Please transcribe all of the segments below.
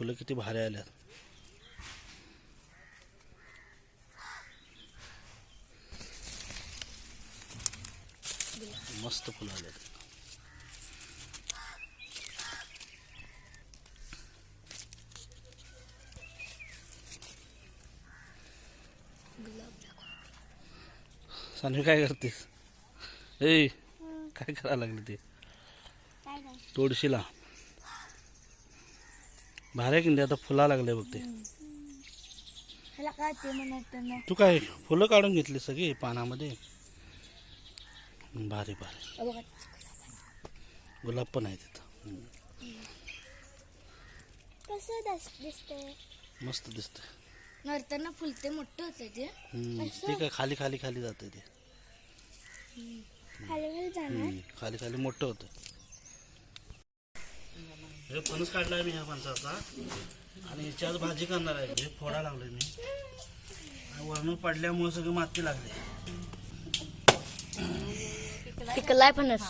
फुलं किती भारी आल्यात. मस्त फुलं आल्यात. सानवी काय करतेस? ए काय करायला लागली ते? काय तोडशीला भाऱ्या किंदी आता फुला लागले बघ ते. ह्याला काय ते म्हणत ना? तू काय फुलं काढून घेतली सगळी पानामध्ये? भारी भारी. बघा. गुलाब पण आहे तिथं. कसं दिसतंय? मस्त दिसतंय. नरताना फुलते मोठं होतं ते. हम्म, ते काय खाली खाली खाली जातं ते. खाली जाणार? हम्म, खाली खाली मोठं होतं हे फणस काढलाय मी ह्या फणसाचा. आणि ह्याची आज भाजी करणार आहे. हे फोडा लागलोय मी. आणि पडल्यामुळे सगळी माती लागली. पिकलाय फणस.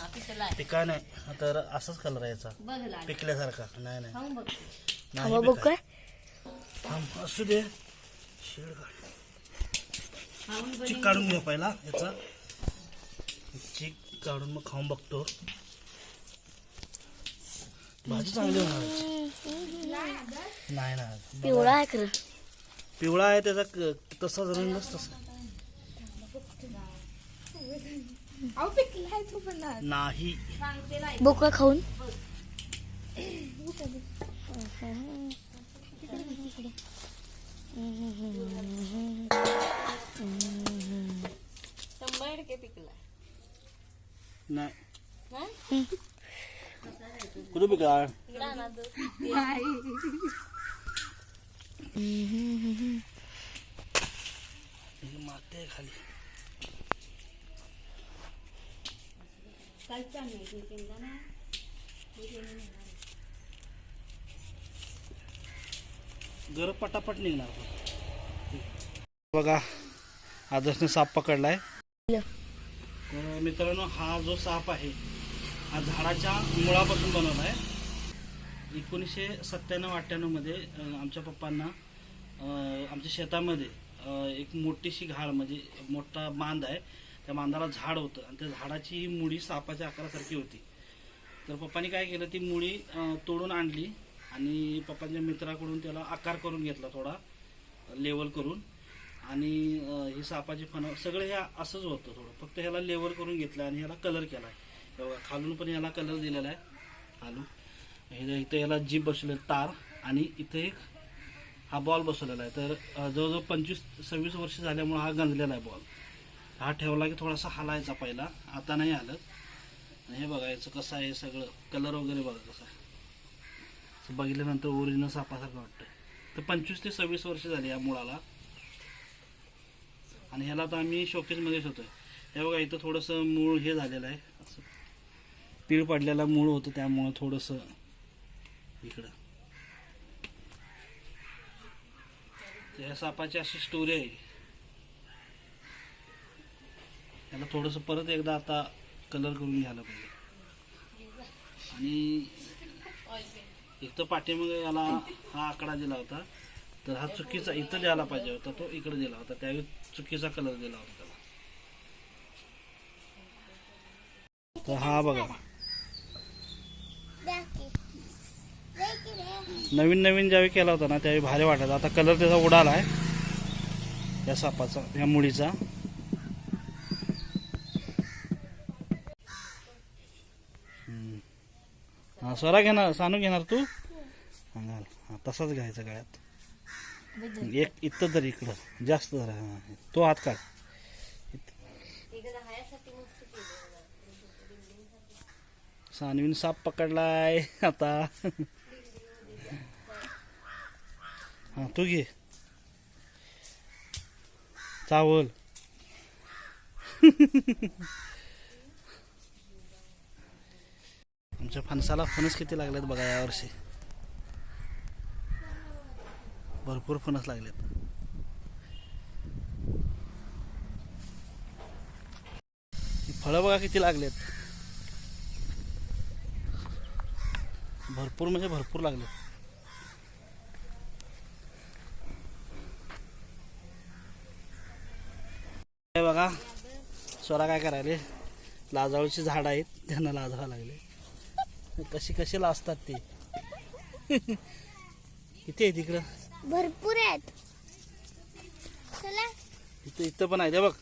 काय नाही. तर असाच कलर आहे याचा. पिकल्यासारखा. नाही नाही. काय? असू दे. शेड काढ. चिक काढून घ्या पहिला याचा. चिक काढून मग खाऊन बघतो. भाजी चांगली होणार. नाही ना. पिवळा आहे खरं. पिवळा आहे त्याचा क- तसाच रंगच तसा. नाही. बघ काय खाऊन नाही. कुठे माती आहे खाली घर पटापट निघणार. बघा आदर्शने साप पकडलाय. तर मित्रांनो हा जो साप आहे हा झाडाच्या मुळापासून बनवला आहे. एकोणीसशे सत्त्याण्णव अठ्ठ्याण्णवमध्ये आमच्या पप्पांना आमच्या शेतामध्ये एक मोठीशी घाळ म्हणजे मोठा बांध आहे. त्या बांधाला झाड होतं आणि त्या झाडाची ही मुळी सापाच्या आकारासारखी होती. तर पप्पांनी काय केलं ती मुळी तोडून आणली आणि पप्पांच्या मित्राकडून त्याला आकार करून घेतला थोडा लेवल करून. आणि हे सापाचे सापाची फणं सगळं हे असंच होतं थोडं. फक्त ह्याला लेवल करून घेतलं आणि ह्याला कलर केला. आहे खालून पण याला कलर दिलेला आहे. खालून. इथं याला जीप बसवले तार. आणि इथे एक हा बॉल बसवलेला आहे. तर जवळजवळ पंचवीस सव्वीस वर्ष झाल्यामुळे हा गंजलेला आहे बॉल हा ठेवला की थोडासा हलायचा पहिला. आता नाही आलं. आणि हे बघायचं कसं आहे सगळं. कलर वगैरे बघा कसं आहे. बघितल्यानंतर ओरिजिनल सापासारखं वाटतं तर पंचवीस ते सव्वीस वर्ष झाली या मुळाला. आणि ह्याला तर आम्ही शोकेजमध्ये ठेवतो आहे हे बघा इथं थोडंसं मूळ हे झालेलं आहे. असं. पीळ पडलेला मूळ होतं त्यामुळं थोडंसं इकडं. तर या सापाची अशी स्टोरी आहे. त्याला थोडंसं परत एकदा आता कलर करून घ्यायला पाहिजे. आणि एक तर पाठीमागे याला हा आकडा दिला होता. तर हा चुकीचा इथं द्यायला पाहिजे होता तो इकडे दिला होता. त्यावेळी चुकीचा कलर दिला होता त्याला. तर हा बघा. नवीन नवीन ज्यावेळी केला होता ना त्यावेळी भारी वाटायचा. आता कलर त्याचा उडाला आहे या सापाचा या मुळीचा. हा स्वरा घेणार सानू घेणार तू? घाल हा तसाच घ्यायचा गळ्यात. एक इथं तर इकडं जास्त जरा हा. तो हात काढ. सानवीन साप पकडलाय आता. हा तू घे. चावल. आमच्या फणसाला फणस किती लागलेत बघा यावर्षी भरपूर फणस लागलेत. ही फळं बघा किती लागलेत. भरपूर म्हणजे भरपूर लागलेत. स्वरा काय करायले? लाजाळूची झाड आहेत त्यांना लाजावं लागले. कशी कशी लाजतात ते? किती आहे तिकडं. भरपूर आहेत. चला. इथं इथं पण आहे ते बघ.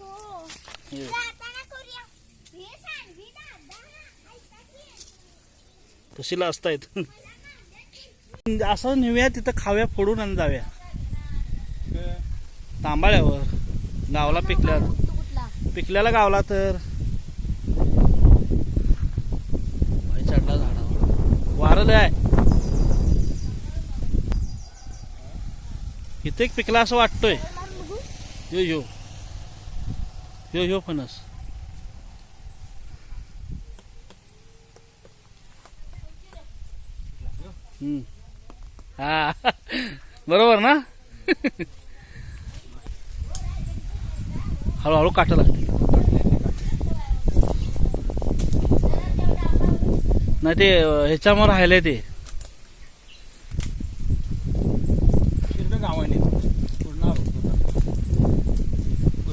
हो. हे. जाताना करूया. हे सांगवी दादा ऐका की. तशी लाजतायत? असं नेऊया तिथं खाव्या फोडून आणि जाव्या तांबाळ्यावर गावला पिकल्या पिकल्याला गावला तर? चढला झाडावर. वारलं आहे. इथे एक पिकला असं वाटतोय. यो यो. यो यो फणस. हम्म. हा. बरोबर ना? हळूहळू काटा लागते. नाही ते अं, ह्याच्यावर राहिले ते.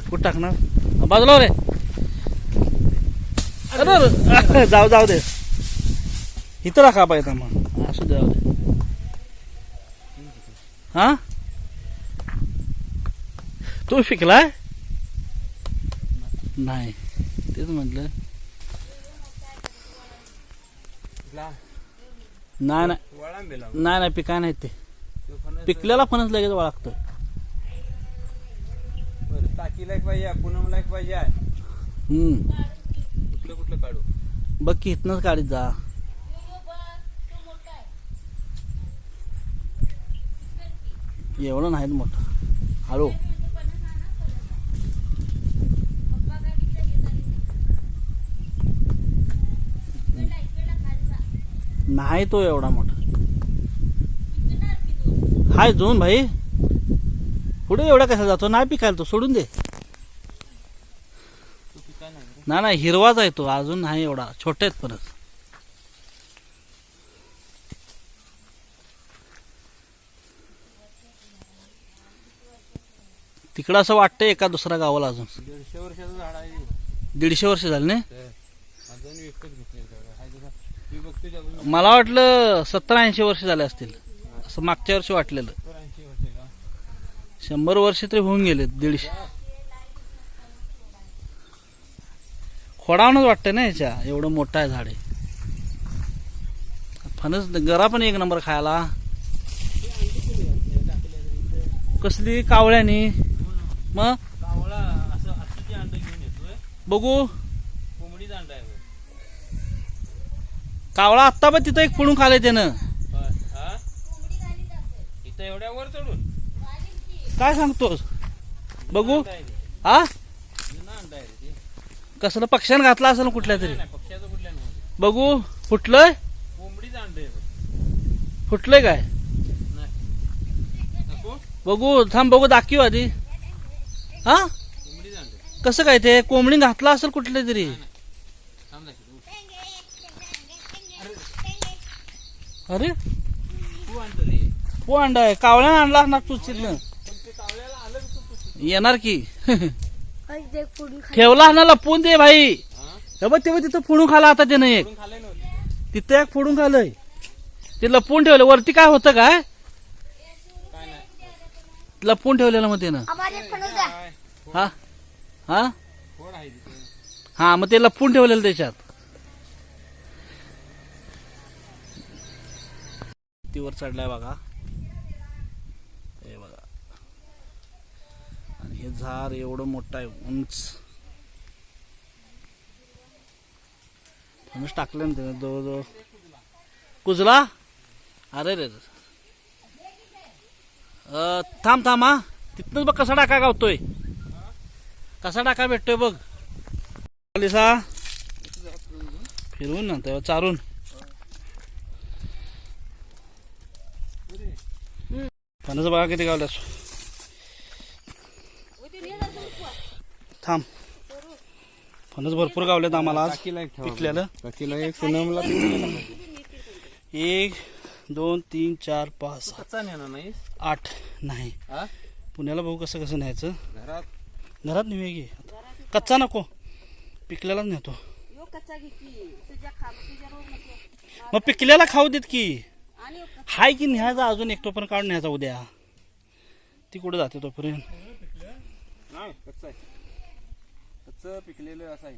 कुठं टाकणार? बाजूला हो रे. अरे जाऊ जाऊ दे. इथं टाका पाहिजे मग. असू जाऊ दे. हा? तू शिकलाय? नाही. तेच म्हटलं. नाही नाही. नाही पिकाय नाही ते. पिकलेला फणस लगेच वळखतोय टाकीला एक पाहिजे पाहिजे. कुठलं कुठलं काढू? बघ की इथनच गाडीत जा. एवढं नाहीत मोठं. हळू नाही तो एवढा मोठा. हाय जोन भाई. पुढे एवढा कसा जातो? नाही पिकायला तो सोडून दे. ना नाही हिरवाच आहे तो. अजून नाही एवढा. छोटे आहेत परत. तिकडं असं वाटतंय एका दुसऱ्या गावाला अजून. दीडशे वर्षाचं झाड आहे. दीडशे वर्ष झाले ना? मला वाटलं सत्तर ऐंशी वर्ष झाले असतील. असं मागच्या वर्षी वाटलेलं. शंभर वर्ष तरी होऊन गेले दीडशे. खोडावणच वाटतं ना याच्या एवढं मोठं आहे झाड आहे फणस गरा पण एक नंबर खायला. कसली? कावळ्यानी? मग? बघू. कोंबडीचा अंडा आहे. कावळा आत्ता पण तिथं एक पुढून खाल्लंय त्यानं? इथं एवढ्या वर चढून? काय सांगतोस? बघू. हा. कसलं पक्ष्यानं घातला असेल कुठल्या तरी? बघू. फुटलंय. फुटलंय काय? बघू. थांब बघू दाखव आधी. हा. कसं काय ते? कोंबडी घातला असेल कुठल्या तरी थांब दाखव. अरे? पो अंडा आहे. कावळ्यानं आणला असणार तू पण येणार की? ठेवला ना लपून दे भाई. हे बघ तेव्हा तिथं फोडून खाला आता त्यानं एक. तिथं एक फोडून खालय. ते लपवून ठेवलं. वरती काय होतं काय? लपून ठेवलेलं मग त्यानं. हा? हा? हा मग ते लपून ठेवलेलं त्याच्यात. ती वर चढलाय बघा. हे बघा. आणि हे झाड एवढं मोठं आहे उंच. म्हणूनच टाकलं ना त्यानं जवळजवळ. कुजला? अरे रे अं, थांब थांब हा. तिथनंच बघ कसा टाका गावतोय. कसा टाका भेटतोय बघ. फिरवून ना तेव्हा चारून. फणस बघा किती गावल्यास थांब. फणस भरपूर गावल्यात आम्हाला आज. पिकलेलं. एक. एक दोन तीन चार पाच आठ. नाही. पुण्याला भाऊ कसं कसं न्यायचं? घरात? घरात नेऊया की. कच्चा नको. पिकलेलाच नेतो. मग पिकलेला खाऊ देत की. हाय की न्यायचा अजून एक टोपण काढून न्यायचा उद्या. ती कुठे जाते तोपर्यंत? नाही कच्चा आहे. कच्चं पिकलेलं असं आहे.